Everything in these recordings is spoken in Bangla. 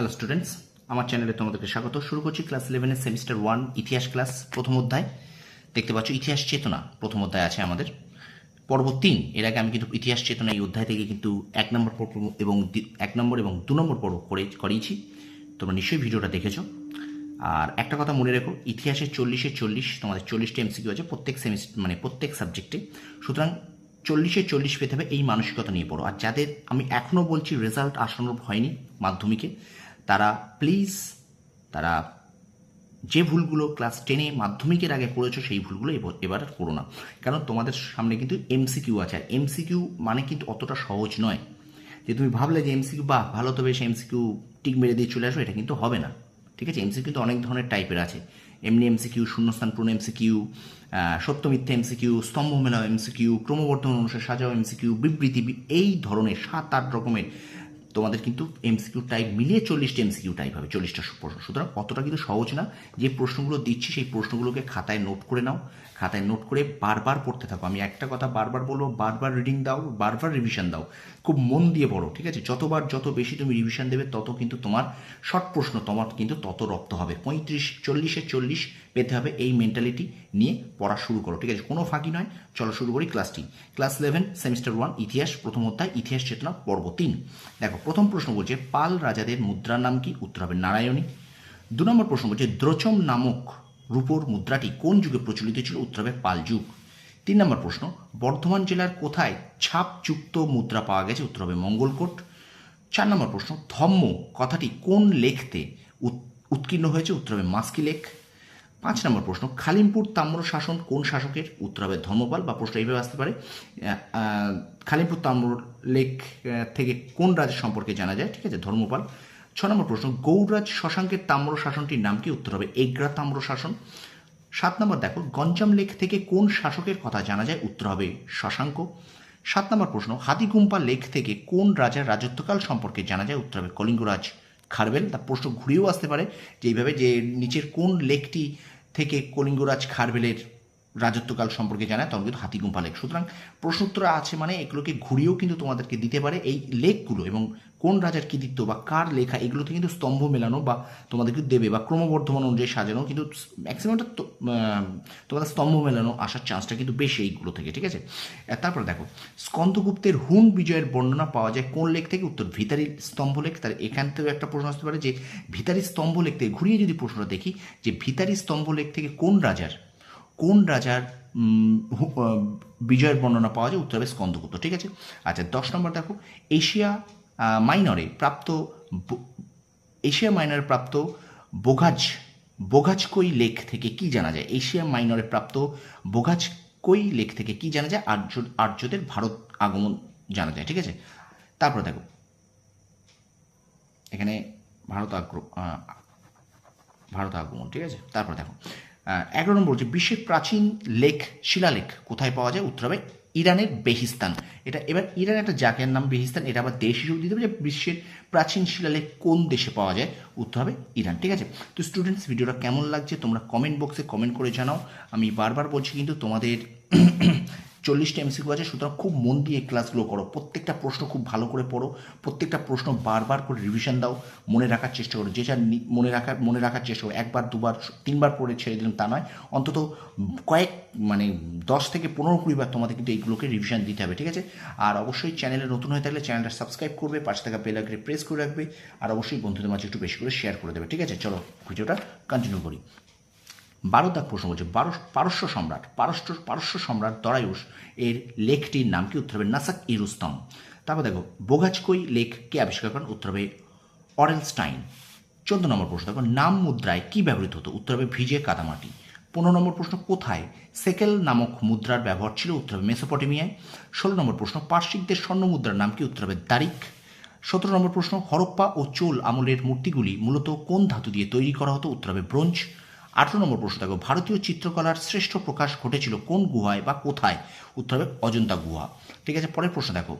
হ্যালো স্টুডেন্টস আমার চ্যানেলে তোমাদেরকে স্বাগত। শুরু করছি ক্লাস ইলেভেনের সেমিস্টার ওয়ান ইতিহাস ক্লাস প্রথম অধ্যায়। দেখতে পাচ্ছ, ইতিহাস চেতনা প্রথম অধ্যায় আছে আমাদের। পর্ব তিন, এর আগে আমি কিন্তু ইতিহাস চেতনা এই অধ্যায় থেকে কিন্তু এক নম্বর পর্ব এবং এক নম্বর এবং দু নম্বর পর্ব করে, করিয়েছি। তোমরা নিশ্চয়ই ভিডিওটা দেখেছ। আর একটা কথা মনে রেখো, ইতিহাসে চল্লিশে চল্লিশ, তোমাদের চল্লিশটা এমসিকিউ আছে প্রত্যেক সেমিস্টার মানে প্রত্যেক সাবজেক্টে সুতরাং চল্লিশে চল্লিশ পেতে হবে এই মানসিকতা নিয়ে পড়ো। আর যাদের, আমি এখনও বলছি রেজাল্ট আসানোর হয়নি মাধ্যমিকে তারা প্লিজ তারা যে ভুলগুলো ক্লাস টেনে মাধ্যমিকের আগে করেছ সেই ভুলগুলো এবার- করো না কারণ তোমাদের সামনে কিন্তু এমসিকিউ আছে আর এমসিকিউ মানে কিন্তু অতটা সহজ নয় যে তুমি ভাবলে যে এমসিকিউ বাহ ভালো তো বেশ এমসিকিউ টিক মেরে দিয়ে চলে আসো এটা কিন্তু হবে না ঠিক আছে এমসিকিউ কিন্তু অনেক ধরনের টাইপের আছে এমনি এমসিকিউ শূন্যস্থান পূর্ণ এমসিকিউ সত্য মিথ্যা এমসিকিউ স্তম্ভ মেলাও এমসিকিউ ক্রমবর্ধমান অনুসারে সাজাও এমসিকিউ বিবৃতি এই ধরনের সাত আট রকমের তোমাদের কিন্তু এমসিকিউ টাইপ মিলিয়ে চল্লিশটা এমসিকিউ টাইপ হবে, চল্লিশটা প্রশ্ন। সুতরাং অতটা কিন্তু সহজ না, যে প্রশ্নগুলো দিচ্ছি সেই প্রশ্নগুলোকে খাতায় নোট করে নাও, খাতায় নোট করে বারবার পড়তে থাকো। আমি একটা কথা বারবার বলব, বারবার রিডিং দাও, বারবার রিভিশন দাও। খুব মন দিয়ে পড়ো, ঠিক আছে? যতবার যত বেশি তুমি রিভিশন দেবে, তত কিন্তু তোমার শর্ট প্রশ্ন, তোমার কিন্তু তত রপ্ত হবে। পঁয়ত্রিশ, চল্লিশে চল্লিশ পেতে হবে এই মেন্টালিটি নিয়ে পড়া শুরু করো, ঠিক আছে? কোনো ফাঁকি নয়, চলো শুরু করি ক্লাসটি ক্লাস ইলেভেন সেমিস্টার ওয়ান ইতিহাস, প্রথম অধ্যায়, ইতিহাস, চেতনা, পর্ব তিন। দেখো প্রথম প্রশ্ন বলছে, পাল রাজাদের মুদ্রার নাম কি? উত্তর হবে নারায়ণী। দু নম্বর প্রশ্ন বলছে, দ্রোচম নামক রূপোর মুদ্রাটি কোন যুগে প্রচলিত ছিল? উত্তর হবে পাল যুগ। তিন নম্বর প্রশ্ন, বর্ধমান জেলার কোথায় ছাপযুক্ত মুদ্রা পাওয়া গেছে? উত্তর হবে মঙ্গলকোট। চার নম্বর প্রশ্ন, ধম্ম কথাটি কোন লেখতে উৎকীর্ণ হয়েছে? উত্তর হবে মাস্কি লেখ। পাঁচ নম্বর প্রশ্ন, খালিমপুর তাম্র শাসন কোন শাসকের? উত্তর হবে ধর্মপাল বা প্রশ্ন এইভাবে আসতে পারে। খালিমপুর তাম্র লেখ থেকে কোন রাজের সম্পর্কে জানা যায়? ঠিক আছে, ধর্মপাল। ছ নম্বর প্রশ্ন, গৌরাজ শশাঙ্কের তাম্র শাসনটির নাম কি? উত্তর হবে এগ্রা তাম্র শাসন। সাত নম্বর দেখো, গঞ্জাম লেখ থেকে কোন শাসকের কথা জানা যায়? উত্তর হবে শশাঙ্ক। সাত নম্বর প্রশ্ন হাতিগুম্পা লেখ থেকে কোন রাজার রাজত্বকাল সম্পর্কে জানা যায়? উত্তর হবে কলিঙ্গরাজ। খারবেল তা প্রশ্ন ঘুরেও আসতে পারে যে এইভাবে যে নিচের কোন লেকটি থেকে কলিঙ্গরাজ খারবেলের রাজত্বকাল সম্পর্কে জানায় তখন কিন্তু হাতিগুম্পা লেক। সুতরাং প্রশ্নোত্তর আছে মানে এগুলোকে ঘুরিয়েও কিন্তু তোমাদেরকে দিতে পারে এই লেকগুলো এবং কোন রাজার কৃতিত্ব বা কার লেখা এগুলোতে কিন্তু স্তম্ভ মেলানো বা তোমাদেরকে দেবে বা ক্রমবর্ধমান অনুযায়ী সাজানো কিন্তু ম্যাক্সিমামটা তোমাদের স্তম্ভ মেলানো আসার চান্সটা কিন্তু বেশি এইগুলো থেকে, ঠিক আছে? তারপরে দেখো, স্কন্দগুপ্তের হুন বিজয়ের বর্ণনা পাওয়া যায় কোন লেখ থেকে? উত্তর, ভিতারি স্তম্ভ লেখ তার এখান থেকেও একটা প্রশ্ন আসতে পারে যে, ভিতারি স্তম্ভ লেখ থেকে, ঘুরিয়ে যদি প্রশ্নটা দেখি, যে ভিতারি স্তম্ভ লেখ থেকে কোন রাজার কোন রাজার বিজয়ের বর্ণনা পাওয়া যায়? উত্তর হবে স্কন্দগুপ্ত ঠিক আছে? আচ্ছা দশ নম্বর দেখো। এশিয়া মাইনরে প্রাপ্ত এশিয়া মাইনরে প্রাপ্ত বোঘাজ, বোঘাজকই লেখ থেকে কি জানা যায়? এশিয়া মাইনরে প্রাপ্ত বোঘাজকই লেখ থেকে কি জানা যায়? আর্য, আর্যদের ভারত আগমন জানা যায়, ঠিক আছে? তারপর দেখো। এখানে ভারত আগ্র ভারত আগমন, ঠিক আছে? তারপর দেখো। এগারো নম্বর হচ্ছে বিশ্বের প্রাচীন লেখ শিলালেখ কোথায় পাওয়া যায়? উত্তর হবে ইরানের বেহিস্তান। এটা এবার ইরানের একটা জায়গার নাম বেহিস্তান, এটা আবার দেশ হিসেবে দিতে হবে যে বিশ্বের প্রাচীন শিলালেখ কোন দেশে পাওয়া যায়? উত্তর হবে ইরান, ঠিক আছে? তো স্টুডেন্টস ভিডিওটা কেমন লাগছে তোমরা কমেন্ট বক্সে কমেন্ট করে জানাও। আমি বারবার বলছি কিন্তু তোমাদের চল্লিশটা এমসিকিউ আছে, সুতরাং খুব মন দিয়ে ক্লাসগুলো করো। প্রত্যেকটা প্রশ্ন খুব ভালো করে পড়ো, প্রত্যেকটা প্রশ্ন বারবার করে রিভিশন দাও, মনে রাখার চেষ্টা করো। যেটা নি- মনে রাখার মনে রাখার চেষ্টা করো। একবার, দুবার তিনবার পড়ে ছেড়ে দিলাম তা নয়, অন্তত কয়েক মানে দশ থেকে পনেরো কুড়ি বার তোমাদের কিন্তু এইগুলোকে রিভিশন দিতে হবে, ঠিক আছে? আর অবশ্যই চ্যানেলে নতুন হয়ে থাকলে চ্যানেলটা সাবস্ক্রাইব করবে, পাশে থাকা বেল আইকনে প্রেস করে রাখবে, আর অবশ্যই বন্ধুদের মাঝে একটু বেশি করে শেয়ার করে দেবে, ঠিক আছে? চলো, ভিডিওটা কন্টিনিউ করি। বারো দাগ প্রশ্ন বারো, পারস্য সম্রাট, পারস্য পারস্য সম্রাট দরায়ুষ, এর লেখটির নাম কি? উত্তর হবে নাসাক ইরুস্তম। তারপর দেখো বোগাজকই লেখ কে আবিষ্কার করেন? উত্তর হবে অরেলস্টাইন চোদ্দ নম্বর প্রশ্ন, দেখো, নাম মুদ্রায় কি ব্যবহৃত হতো? উত্তর হবে ভিজে কাদামাটি। পনেরো নম্বর প্রশ্ন, কোথায় সেকেল নামক মুদ্রার ব্যবহার ছিল? উত্তর হবে মেসোপটেমিয়ায়। ষোলো নম্বর প্রশ্ন, পার্শ্বিকদের স্বর্ণ মুদ্রার নাম কি? উত্তর হবে দারিক। সতেরো নম্বর প্রশ্ন, হরপ্পা ও চোল আমলের মূর্তিগুলি মূলত কোন ধাতু দিয়ে তৈরি করা হতো? উত্তর হবে ব্রোঞ্জ। আঠেরো নম্বর প্রশ্ন দেখো, ভারতীয় চিত্রকলার শ্রেষ্ঠ প্রকাশ ঘটেছিল কোন গুহায় বা কোথায়? উত্তর হবে অজন্তা গুহা। ঠিক আছে, পরের প্রশ্ন দেখো।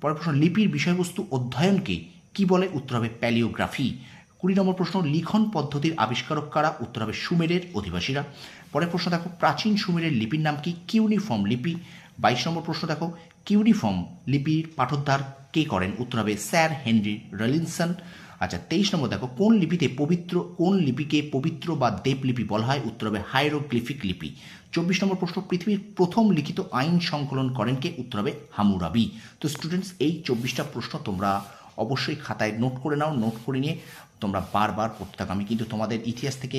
পরের প্রশ্ন, লিপির বিষয়বস্তু অধ্যয়নকে কি বলে? উত্তর হবে প্যালিওগ্রাফি। কুড়ি নম্বর প্রশ্ন, লিখন পদ্ধতির আবিষ্কারক কারা? উত্তর হবে সুমেরের অধিবাসীরা। পরের প্রশ্ন দেখো, প্রাচীন সুমেরের লিপির নাম কি? কিউনিফর্ম লিপি। বাইশ নম্বর প্রশ্ন দেখো, কিউনিফর্ম লিপির পাঠোদ্ধার কে করেন? উত্তর হবে স্যার হেনরি রলিনসন। আচ্ছা তেইশ নম্বর দেখো, কোন লিপিতে পবিত্র, কোন লিপিকে পবিত্র বা দেবলিপি বলা হয়? উত্তর হবে হাইরোগ্লিফিক লিপি। চব্বিশ নম্বর প্রশ্ন, পৃথিবীর প্রথম লিখিত আইন সংকলন করেন কে? উত্তর হবে হামুরাবি। তো স্টুডেন্টস এই চব্বিশটা প্রশ্ন তোমরা অবশ্যই খাতায় নোট করে নাও নোট করে নিয়ে তোমরা বারবার পড়তে থাকো আমি কিন্তু তোমাদের ইতিহাস থেকে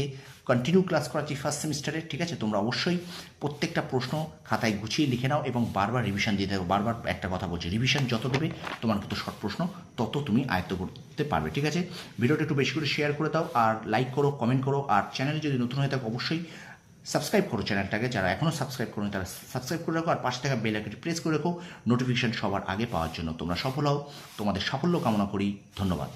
কন্টিনিউ ক্লাস করাচ্ছি ফার্স্ট সেমিস্টারে ঠিক আছে? তোমরা অবশ্যই প্রত্যেকটা প্রশ্ন খাতায় গুছিয়ে লিখে নাও এবং বারবার রিভিশন দিয়ে থাকো বারবার একটা কথা বলছি রিভিশন যত দেবে, তোমার কিন্তু শর্ট প্রশ্ন তত তুমি আয়ত্ত করতে পারবে, ঠিক আছে? ভিডিওটা একটু বেশি করে শেয়ার করে দাও, আর লাইক করো কমেন্ট করো, আর চ্যানেলে যদি নতুন হয়ে থাকো, অবশ্যই সাবস্ক্রাইব করো চ্যানেলটাকে যারা এখনও সাবস্ক্রাইব করো তারা সাবস্ক্রাইব করে রাখো আর পাশে থাকা বেল আইকনটি প্রেস করে রাখো। নোটিফিকেশান সবার আগে পাওয়ার জন্য তোমরা সফল হও। তোমাদের সাফল্য কামনা করি। ধন্যবাদ।